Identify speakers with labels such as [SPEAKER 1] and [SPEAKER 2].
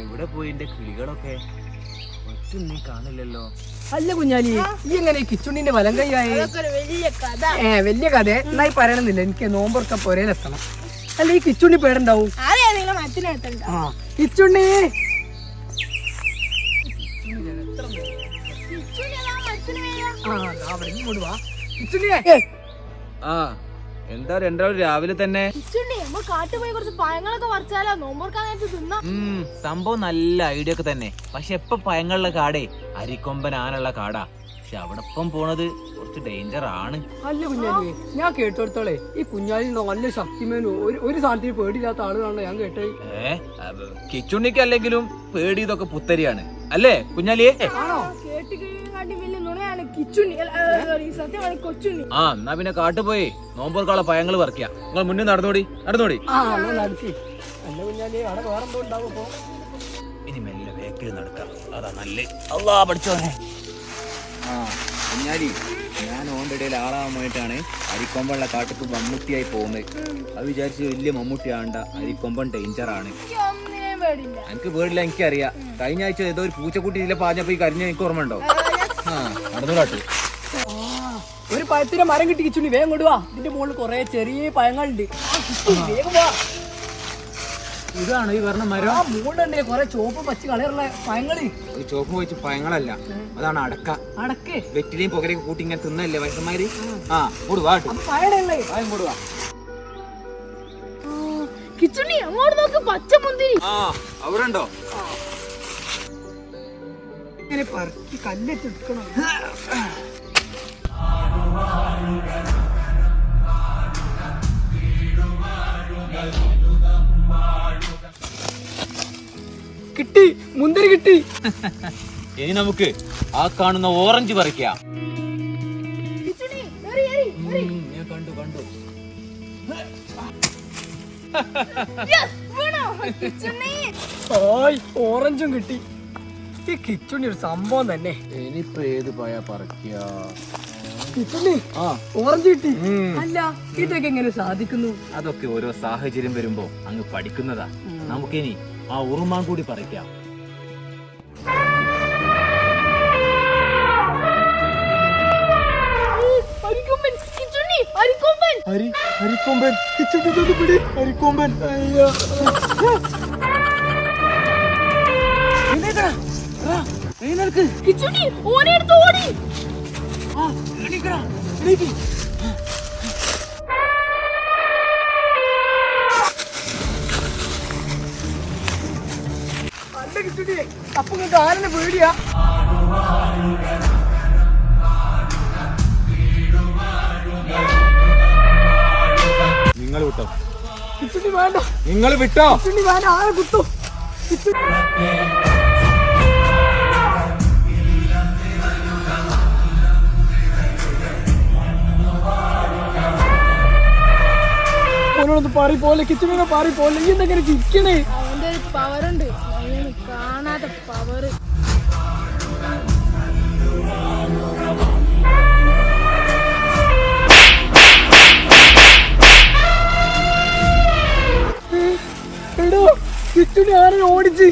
[SPEAKER 1] എവിടെ പോയി എന്റെ കിളികളൊക്കെ? ഒറ്റൊന്നും കാണില്ലല്ലോ.
[SPEAKER 2] അല്ല കുഞ്ഞാലി ഈ എങ്ങനെ കിച്ചുണ്ണിന്റെ വലം കൈയായേ?
[SPEAKER 3] വലിയ കഥ.
[SPEAKER 2] ഏ വലിയ കഥ. എന്നായി പറയണമെന്നില്ല. എനിക്ക് നോമ്പൊക്കെ പൊരയിലെത്തണം അല്ല ഈ കിച്ചുണ്ണി പേടുണ്ടാവും ആ കിച്ചുണ്ണി. ആ അവിടെ ഇങ്ങോട്ട് വാ. കിച്ചുണ്ണിയെ.
[SPEAKER 1] ആ. എന്താ രണ്ടാളും രാവിലെ തന്നെ? സംഭവം നല്ല ഐഡിയ ഒക്കെ തന്നെ. പക്ഷെ എപ്പൊ പയങ്ങളുള്ള കാടേ? അരിക്കൊമ്പൻ ആനുള്ള കാടാ. പക്ഷെ അവിടെ ഇപ്പം പോണത് കുറച്ച് ഡേഞ്ചർ ആണ്.
[SPEAKER 2] അല്ല കുഞ്ഞാലി ഞാൻ കേട്ടോടത്തോളെ ഈ കുഞ്ഞാലി നല്ല ശക്തിമേനു ഒരു ഒരു സാധനത്തിന് പേടിയില്ലാത്ത ആളുകളാണല്ലോ ഞാൻ കേട്ടേ
[SPEAKER 1] ഏ കിച്ചുണ്ണിക്ക് അല്ലെങ്കിലും പേടി ഇതൊക്കെ പുത്തരിയാണ്. അല്ലേ കുഞ്ഞാലിയെ?
[SPEAKER 2] ആണോ
[SPEAKER 3] കേട്ട്
[SPEAKER 1] ആ എന്നാ പിന്നെ കാട്ടുപോയി. നോമ്പോർക്കുള്ള പയങ്ങൾ പറിക്കാം. നിങ്ങൾ മുന്നേ നടന്നോടി നടന്നോടി. ഇനി മെല്ലെ വേക്കിൽ നടക്കാം. അതാ നല്ല. അല്ലാ പഠിച്ചോനെ ആ കുഞ്ഞാലി ഞാൻ ഓന്റെ ഇടയിൽ ആളാവാൻ വേണ്ടിയിട്ടാണ് അരിക്കൊമ്പനുള്ള കാട്ടിക്ക് മമ്മൂട്ടിയായി പോകുന്നത്. അത് വിചാരിച്ച് വലിയ മമ്മൂട്ടിയാണ്ട അരിക്കൊമ്പൻ ഡേഞ്ചർ ആണ്.
[SPEAKER 3] എനിക്ക് വീടില്ല
[SPEAKER 1] എനിക്ക് പേടില്ല എനിക്കറിയാം. കഴിഞ്ഞ ആഴ്ച ഏതോ ഒരു പൂച്ചക്കുട്ടി ഇതിലെ പാഞ്ഞപ്പോ ഈ കരിഞ്ഞ എനിക്ക് ഓർമ്മ ഉണ്ടോ ആ നടന്നു
[SPEAKER 2] ആ, ഒരു പഴത്തിന്റെ മരം കിട്ടി കിച്ചുണ്ടി വേഗം കൊണ്ടുവാ. ഇതിന്റെ മുകളിൽ കുറെ ചെറിയ പഴങ്ങളുണ്ട്. വേഗം വാ.
[SPEAKER 1] ഇതാണ് ഈ പറഞ്ഞ മരം.
[SPEAKER 2] ആ മുകളിലുണ്ട് കൊറേ ചോപ്പ് പച്ച കളറുള്ള
[SPEAKER 1] പഴങ്ങൾ. ചോപ്പ് വെച്ച് പഴങ്ങളല്ല. അതാണ് അടക്ക.
[SPEAKER 2] അടക്കേ.
[SPEAKER 1] വെറ്റിലെയും പുകരയും കൂട്ടി ഇങ്ങനെ തിന്നല്ലേ വയസ്സന്മാര് ആ കൂടുവാ കേട്ടു പഴം കൂടുവാ
[SPEAKER 3] കിച്ചുണ്ണി അങ്ങോട്ട് നോക്ക് പച്ച മുന്തിരി
[SPEAKER 1] ആ അവിടെ ഉണ്ടോ?
[SPEAKER 2] ഇങ്ങനെ പറക്കി കല്ലെത്തിക്കണം കിട്ടി മുന്തിരി കിട്ടി.
[SPEAKER 1] ഇനി നമുക്ക് ആ കാണുന്ന ഓറഞ്ച് പറിക്കാം. ഞാൻ കണ്ടു കണ്ടു.
[SPEAKER 2] ഓറഞ്ചും കിട്ടി. ഈ കിച്ചുണ്ണി ഒരു സംഭവം തന്നെ.
[SPEAKER 1] ഇനിയിപ്പോ ഏത് പോയാ പറിക്ക
[SPEAKER 2] കിച്ചുണ്ണി
[SPEAKER 1] ആ.
[SPEAKER 2] ഓറഞ്ച് കിട്ടി. അല്ല ഇതൊക്കെ എങ്ങനെ സാധിക്കുന്നു?
[SPEAKER 1] അതൊക്കെ ഓരോ സാഹചര്യം വരുമ്പോ അങ്ങ് പഠിക്കുന്നതാ. നമുക്കിനി ആ ഉറുമാൻ കൂടി പറിക്കാം.
[SPEAKER 2] ഹരി ഹരിക്കൊമ്പൻ പിടി. ഹരിക്കൊമ്പൻ അയ്യോ.
[SPEAKER 3] എടുത്ത് ഓടി.
[SPEAKER 2] ആ, എണീക്കടാ, എണീക്ക്. അല്ല കിച്ചുണ്ണി, അപ്പൊ നിങ്ങൾക്ക് ആരെന്നെ പേടിയാ?
[SPEAKER 1] നിങ്ങൾ വിട്ടോ.
[SPEAKER 2] വേണ്ട.
[SPEAKER 1] നിങ്ങൾ വിട്ടോ.
[SPEAKER 2] വേണ്ട ആരെ കുത്തു ഓനോടൊന്ന് പാറി പോലെ കിച്ചുണ്ണിനെ പാറി പോലെ ഈ എന്തെങ്ങനെ ചിരിക്കണേ?
[SPEAKER 3] അവന്റെ ഒരു പവറുണ്ട്. കാണാത്ത പവർ
[SPEAKER 2] എടോ കിച്ചുണ്ണി ആരെ ഓടിച്ച്?